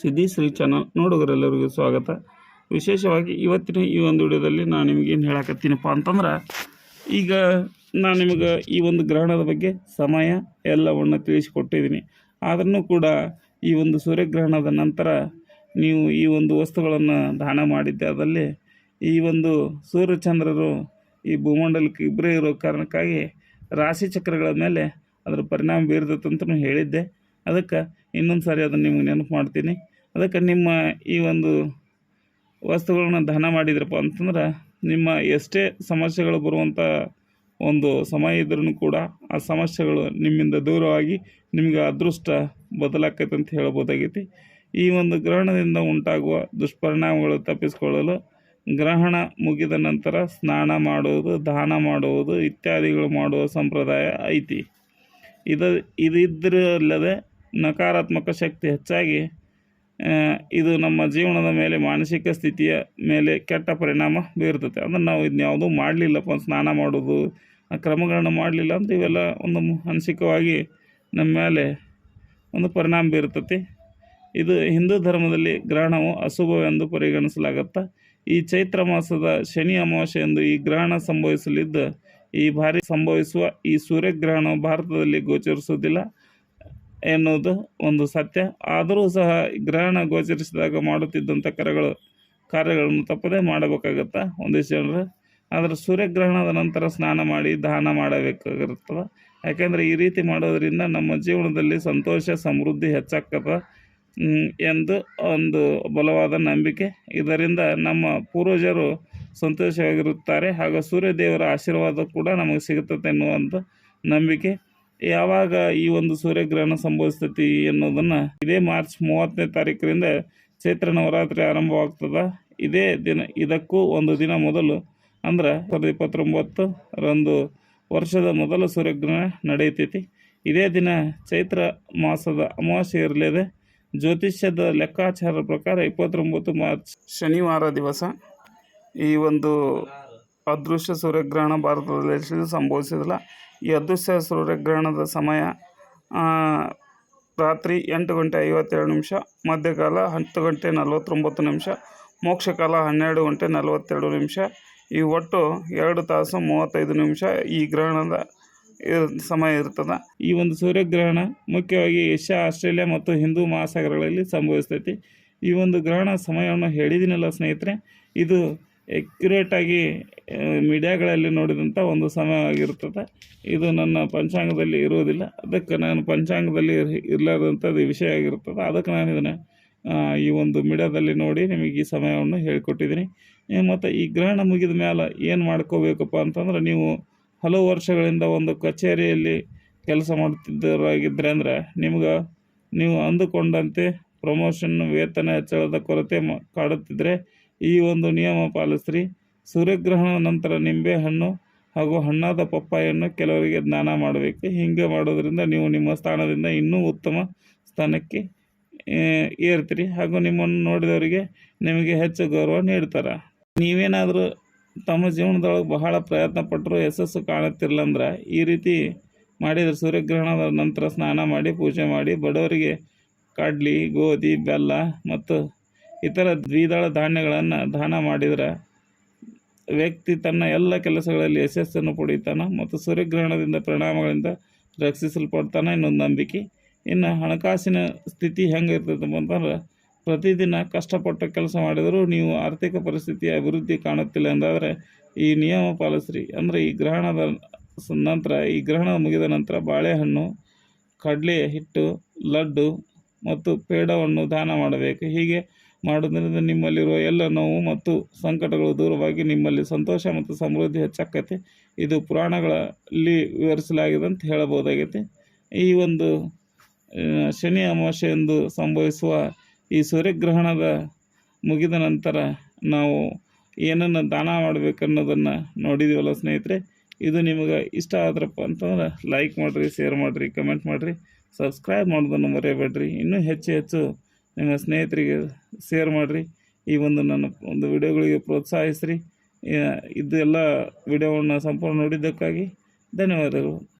ಸಿದ್ದಿ Shri channel ನೋಡುಗರೆಲ್ಲರಿಗೂ ಸ್ವಾಗತ. ವಿಶೇಷವಾಗಿ ಇವತ್ತಿನ ಈ ಒಂದು ವಿಡಿಯೋದಲ್ಲಿ ನಾನು ನಿಮಗೇನು ಹೇಳಕತ್ತೀನಪ್ಪ ಅಂತಂದ್ರೆ, ಈಗ ನಾನು ನಿಮಗೆ ಈ ಒಂದು ಗ್ರಹಣದ ಬಗ್ಗೆ ಸಮಯ, ಎಲ್ಲವನ್ನು ತಿಳಿಸಿಕೊಟ್ಟಿದ್ದೀನಿ ಆದ್ರೂ ಕೂಡ ಈ ಒಂದು ಸೂರ್ಯಗ್ರಹಣದ ನಂತರ ನೀವು ಈ ಒಂದು ವಸ್ತುಗಳನ್ನು ದಾನ ಮಾಡಿದ್ದಾದಲ್ಲಿ ಈ ಒಂದು ಸೂರ್ಯಚಂದ್ರರು ಈ ಭೂಮಂಡಲಕ್ಕೆ ಇಬ್ಬರೇ ಇರೋ ಕಾರಣಕ್ಕಾಗಿ ರಾಶಿ ಚಕ್ರಗಳ ಮೇಲೆ ಅದರ ಪರಿಣಾಮ ಬೀರ್ದಂತ ಹೇಳಿದ್ದೆ. ಅದಕ್ಕೆ ಇನ್ನೊಂದು ಸಾರಿ ಅದನ್ನು ನಿಮಗೆ ನೆನಪು ಮಾಡ್ತೀನಿ. ಅದಕ್ಕೆ ನಿಮ್ಮ ಈ ಒಂದು ವಸ್ತುಗಳನ್ನ ದಾನ ಮಾಡಿದ್ರಪ್ಪ ಅಂತಂದ್ರೆ ನಿಮ್ಮ ಎಷ್ಟೇ ಸಮಸ್ಯೆಗಳು ಬರುವಂಥ ಒಂದು ಸಮಯ ಇದ್ರೂ ಕೂಡ ಆ ಸಮಸ್ಯೆಗಳು ನಿಮ್ಮಿಂದ ದೂರವಾಗಿ ನಿಮಗೆ ಅದೃಷ್ಟ ಬದಲಾಕೈತೆ ಅಂತ ಹೇಳ್ಬೋದಾಗೈತಿ. ಈ ಒಂದು ಗ್ರಹಣದಿಂದ ಉಂಟಾಗುವ ದುಷ್ಪರಿಣಾಮಗಳು ತಪ್ಪಿಸಿಕೊಳ್ಳಲು ಗ್ರಹಣ ಮುಗಿದ ನಂತರ ಸ್ನಾನ ಮಾಡುವುದು, ದಾನ ಮಾಡುವುದು ಇತ್ಯಾದಿಗಳು ಮಾಡುವ ಸಂಪ್ರದಾಯ ಐತಿ. ಇದು ಇದಿದ್ದರಲ್ಲದೆ ನಕಾರಾತ್ಮಕ ಶಕ್ತಿ ಹೆಚ್ಚಾಗಿ ಇದು ನಮ್ಮ ಜೀವನದ ಮೇಲೆ ಮಾನಸಿಕ ಸ್ಥಿತಿಯ ಮೇಲೆ ಕೆಟ್ಟ ಪರಿಣಾಮ ಬೀರ್ತದೆ. ಅಂದರೆ ನಾವು ಇದನ್ನ ಯಾವುದೂ ಮಾಡಲಿಲ್ಲಪ್ಪ ಸ್ನಾನ ಮಾಡೋದು ಕ್ರಮಗಳನ್ನು ಮಾಡಲಿಲ್ಲ ಅಂತ ಇವೆಲ್ಲ ಒಂದು ಮಾನಸಿಕವಾಗಿ ನಮ್ಮ ಮೇಲೆ ಒಂದು ಪರಿಣಾಮ ಬೀರ್ತತಿ ಇದು ಹಿಂದೂ ಧರ್ಮದಲ್ಲಿ ಗ್ರಹಣವು ಅಶುಭವೆಂದು ಪರಿಗಣಿಸಲಾಗತ್ತೆ, ಈ ಚೈತ್ರ ಮಾಸದ ಶನಿ ಅಮಾವಾಸ್ಯೆ ಎಂದು ಈ ಗ್ರಹಣ ಸಂಭವಿಸಲಿದ್ದು, ಈ ಬಾರಿ ಸಂಭವಿಸುವ ಈ ಸೂರ್ಯಗ್ರಹಣವು ಭಾರತದಲ್ಲಿ ಗೋಚರಿಸುವುದಿಲ್ಲ. ಎನ್ನುವುದು ಒಂದು ಸತ್ಯ. ಆದರೂ ಸಹ ಗ್ರಹಣ ಗೋಚರಿಸಿದಾಗ ಮಾಡುತ್ತಿದ್ದಂಥ ಕರೆಗಳು, ಕಾರ್ಯಗಳನ್ನು ತಪ್ಪದೇ ಮಾಡಬೇಕಾಗತ್ತೆ? ಒಂದಿಷ್ಟು ಜನರು ಆದರೆ ಸೂರ್ಯಗ್ರಹಣದ ನಂತರ ಸ್ನಾನ ಮಾಡಿ, ದಾನ ಮಾಡಬೇಕಾಗಿರ್ತದೆ ಯಾಕೆಂದರೆ ಈ ರೀತಿ ಮಾಡೋದರಿಂದ ನಮ್ಮ ಜೀವನದಲ್ಲಿ ಸಂತೋಷ, ಸಮೃದ್ಧಿ ಹೆಚ್ಚಾಗ್ತದೆ ಎಂದು ಒಂದು ಬಲವಾದ ನಂಬಿಕೆ. ಇದರಿಂದ ನಮ್ಮ ಪೂರ್ವಜರು ಸಂತೋಷವಾಗಿರುತ್ತಾರೆ ಹಾಗೂ ಸೂರ್ಯದೇವರ ಆಶೀರ್ವಾದ ಕೂಡ ನಮಗೆ ಸಿಗುತ್ತದೆ ಎನ್ನುವಂಥ ನಂಬಿಕೆ. ಯಾವಾಗ ಈ ಒಂದು ಸೂರ್ಯಗ್ರಹಣ ಸಂಭವಿಸ್ತೈತಿ ಅನ್ನೋದನ್ನು ಇದೇ ಮಾರ್ಚ್ ಮೂವತ್ತನೇ ತಾರೀಕರಿಂದ ಚೈತ್ರ ನವರಾತ್ರಿ ಆರಂಭವಾಗ್ತದ. ಇದೇ ದಿನ, ಇದಕ್ಕೂ ಒಂದು ದಿನ ಮೊದಲು, ಅಂದ್ರೆ ಸಾವಿರದ ಇಪ್ಪತ್ತೊಂಬತ್ತು ರಂದು ವರ್ಷದ ಮೊದಲ ಸೂರ್ಯಗ್ರಹಣ ನಡೆಯುತ್ತೈತಿ. ಇದೇ ದಿನ ಚೈತ್ರ ಮಾಸದ ಅಮಾವಾಸ್ಯೆ ಇರಲಿದೆ. ಜ್ಯೋತಿಷ್ಯದ ಲೆಕ್ಕಾಚಾರ ಪ್ರಕಾರ ಇಪ್ಪತ್ತೊಂಬತ್ತು ಮಾರ್ಚ್ ಶನಿವಾರ ದಿವಸ ಈ ಒಂದು ಅದೃಶ್ಯ ಸೂರ್ಯಗ್ರಹಣ ಭಾರತದಲ್ಲಿ ಸಂಭವಿಸಿದಿಲ್ಲ ಈ ಅದೃಶ್ಯ ಸೂರ್ಯಗ್ರಹಣದ ಸಮಯ ರಾತ್ರಿ ಎಂಟು ಗಂಟೆ ಐವತ್ತೆರಡು ನಿಮಿಷ, ಮಧ್ಯಕಾಲ ಹತ್ತು ಗಂಟೆ ನಲವತ್ತೊಂಬತ್ತು ನಿಮಿಷ, ಮೋಕ್ಷಕಾಲ ಹನ್ನೆರಡು ಗಂಟೆ ನಲವತ್ತೆರಡು ನಿಮಿಷ. ಈ ಒಟ್ಟು ಎರಡು ತಾಸು ಮೂವತ್ತೈದು ನಿಮಿಷ ಈ ಗ್ರಹಣದ ಸಮಯ ಇರ್ತದೆ. ಈ ಒಂದು ಸೂರ್ಯಗ್ರಹಣ ಮುಖ್ಯವಾಗಿ ಏಷ್ಯಾ, ಆಸ್ಟ್ರೇಲಿಯಾ ಮತ್ತು ಹಿಂದೂ ಮಹಾಸಾಗರಗಳಲ್ಲಿ ಸಂಭವಿಸ್ತೈತಿ. ಈ ಒಂದು ಗ್ರಹಣ ಸಮಯವನ್ನು ಹೇಳಿದಿನಲ್ಲ ಸ್ನೇಹಿತರೆ, ಇದು ಎಕ್ಯುರೇಟಾಗಿ ಮೀಡಿಯಾಗಳಲ್ಲಿ ನೋಡಿದಂಥ ಒಂದು ಸಮಯವಾಗಿರ್ತದೆ ಇದು ನನ್ನ ಪಂಚಾಂಗದಲ್ಲಿ ಇರುವುದಿಲ್ಲ. ಅದಕ್ಕೆ ನಾನು ಪಂಚಾಂಗದಲ್ಲಿ ಇರ್- ಇರಲಾರ್ದಂಥದ್ದು ವಿಷಯ ಆಗಿರ್ತದೆ ಅದಕ್ಕೆ ನಾನು ಇದನ್ನು ಈ ಒಂದು ಮೀಡಿಯಾದಲ್ಲಿ ನೋಡಿ ನಿಮಗೆ ಈ ಸಮಯವನ್ನು ಹೇಳಿಕೊಟ್ಟಿದ್ದೀನಿ. ಮತ್ತು ಈ ಗ್ರಹಣ ಮುಗಿದ ಮೇಲೆ ಏನು ಮಾಡ್ಕೋಬೇಕಪ್ಪ ಅಂತಂದ್ರೆ, ನೀವು ಹಲವು ವರ್ಷಗಳಿಂದ ಒಂದು ಕಚೇರಿಯಲ್ಲಿ ಕೆಲಸ ಮಾಡುತ್ತಿದ್ದವರಾಗಿದ್ದರೆ ಅಂದ್ರೆ, ನಿಮ್ಗೆ ನೀವು ಅಂದುಕೊಂಡಂತೆ ಪ್ರಮೋಷನ್ ವೇತನ ಹೆಚ್ಚಳದ ಕೊರತೆ ಮ ಕಾಡುತ್ತಿದ್ದರೆ ಈ ಒಂದು ನಿಯಮ ಪಾಲಿಸ್ರಿ. ಸೂರ್ಯಗ್ರಹಣ ನಂತರ ನಿಂಬೆ ಹಣ್ಣು ಹಾಗೂ ಹಣ್ಣಾದ ಪಪ್ಪಾಯನ್ನು ಕೆಲವರಿಗೆ ಜ್ಞಾನ ಮಾಡಬೇಕು. ಹಿಂಗೆ ಮಾಡೋದರಿಂದ ನೀವು ನಿಮ್ಮ ಸ್ಥಾನದಿಂದ ಇನ್ನೂ ಉತ್ತಮ ಸ್ಥಾನಕ್ಕೆ ಏರ್ತೀರಿ ಹಾಗೂ ನಿಮ್ಮನ್ನು ನೋಡಿದವರಿಗೆ ನಿಮಗೆ ಹೆಚ್ಚು ಗೌರವ ನೀಡ್ತಾರೆ ನೀವೇನಾದರೂ ತಮ್ಮ ಜೀವನದೊಳಗೆ ಬಹಳ ಪ್ರಯತ್ನ ಪಟ್ಟರು ಯಶಸ್ಸು ಕಾಣುತ್ತಿರಲ್ಲ ಅಂದ್ರೆ ಈ ರೀತಿ ಮಾಡಿದರೆ ಸೂರ್ಯಗ್ರಹಣದ ನಂತರ ಸ್ನಾನ ಮಾಡಿ, ಪೂಜೆ ಮಾಡಿ, ಬಡವರಿಗೆ ಕಡ್ಲಿ, ಗೋಧಿ, ಬೆಲ್ಲ ಮತ್ತು ಇತರ ದ್ವಿದಳ ಧಾನ್ಯಗಳನ್ನು ದಾನ ಮಾಡಿದರೆ ವ್ಯಕ್ತಿ ತನ್ನ ಎಲ್ಲ ಕೆಲಸಗಳಲ್ಲಿ ಯಶಸ್ಸನ್ನು ಪಡೆಯುತ್ತಾನೆ ಮತ್ತು ಸೂರ್ಯಗ್ರಹಣದಿಂದ ಪರಿಣಾಮಗಳಿಂದ ರಕ್ಷಿಸಲ್ಪಡ್ತಾನೆ ಇನ್ನೊಂದು ನಂಬಿಕೆ. ಇನ್ನು ಹಣಕಾಸಿನ ಸ್ಥಿತಿ ಹೆಂಗೆ ಇರ್ತೈತಪ್ಪ ಅಂತಂದ್ರೆ ಪ್ರತಿದಿನ ಕಷ್ಟಪಟ್ಟು ಕೆಲಸ ಮಾಡಿದರೂ ನೀವು ಆರ್ಥಿಕ ಪರಿಸ್ಥಿತಿಯ ಅಭಿವೃದ್ಧಿ ಕಾಣುತ್ತಿಲ್ಲ ಎಂದಾದರೆ ಈ ನಿಯಮ ಪಾಲಿಸ್ರಿ. ಅಂದರೆ ಈ ಗ್ರಹಣದ ನಂತರ ಈ ಗ್ರಹಣ ಮುಗಿದ ನಂತರ ಬಾಳೆಹಣ್ಣು, ಕಡಲೆ ಹಿಟ್ಟು, ಲಡ್ಡು ಮತ್ತು ಪೇಡವನ್ನು ದಾನ ಮಾಡಬೇಕು. ಹೀಗೆ ಮಾಡೋದ್ರಿಂದ ನಿಮ್ಮಲ್ಲಿರುವ ಎಲ್ಲ ನೋವು ಮತ್ತು ಸಂಕಟಗಳು ದೂರವಾಗಿ ನಿಮ್ಮಲ್ಲಿ ಸಂತೋಷ ಮತ್ತು ಸಮೃದ್ಧಿ ಹೆಚ್ಚಾಕತಿ. ಇದು ಪುರಾಣಗಳಲ್ಲಿ ವಿವರಿಸಲಾಗಿದೆ ಅಂತ ಹೇಳಬಹುದಾಗೈತಿ. ಈ ಒಂದು ಶನಿ ಅಮಾವಾಸ್ಯೆ ಎಂದು ಸಂಭವಿಸುವ ಈ ಸೂರ್ಯಗ್ರಹಣದ ಮುಗಿದ ನಂತರ ನಾವು ಏನನ್ನು ದಾನ ಮಾಡಬೇಕನ್ನೋದನ್ನು ನೋಡಿದೀವಲ್ಲ ಸ್ನೇಹಿತರೆ? ಇದು ನಿಮಗೆ ಇಷ್ಟ ಆದ್ರಪ್ಪ ಅಂತಂದ್ರೆ ಲೈಕ್ ಮಾಡಿರಿ ಶೇರ್ ಮಾಡಿರಿ ಕಮೆಂಟ್ ಮಾಡಿರಿ ಸಬ್ಸ್ಕ್ರೈಬ್ ಮಾಡೋದನ್ನು ಮರೆಯಬೇಡ್ರಿ. ಇನ್ನೂ ಹೆಚ್ಚು ಹೆಚ್ಚು ನಿಮ್ಮ ಸ್ನೇಹಿತರಿಗೆ ಶೇರ್ ಮಾಡಿರಿ. ಈ ಒಂದು ನನ್ನ ಒಂದು ವಿಡಿಯೋಗಳಿಗೆ ಪ್ರೋತ್ಸಾಹಿಸ್ರಿ. ಇದೆಲ್ಲ ವಿಡಿಯೋವನ್ನು ಸಂಪೂರ್ಣ ನೋಡಿದ್ದಕ್ಕಾಗಿ ಧನ್ಯವಾದಗಳು.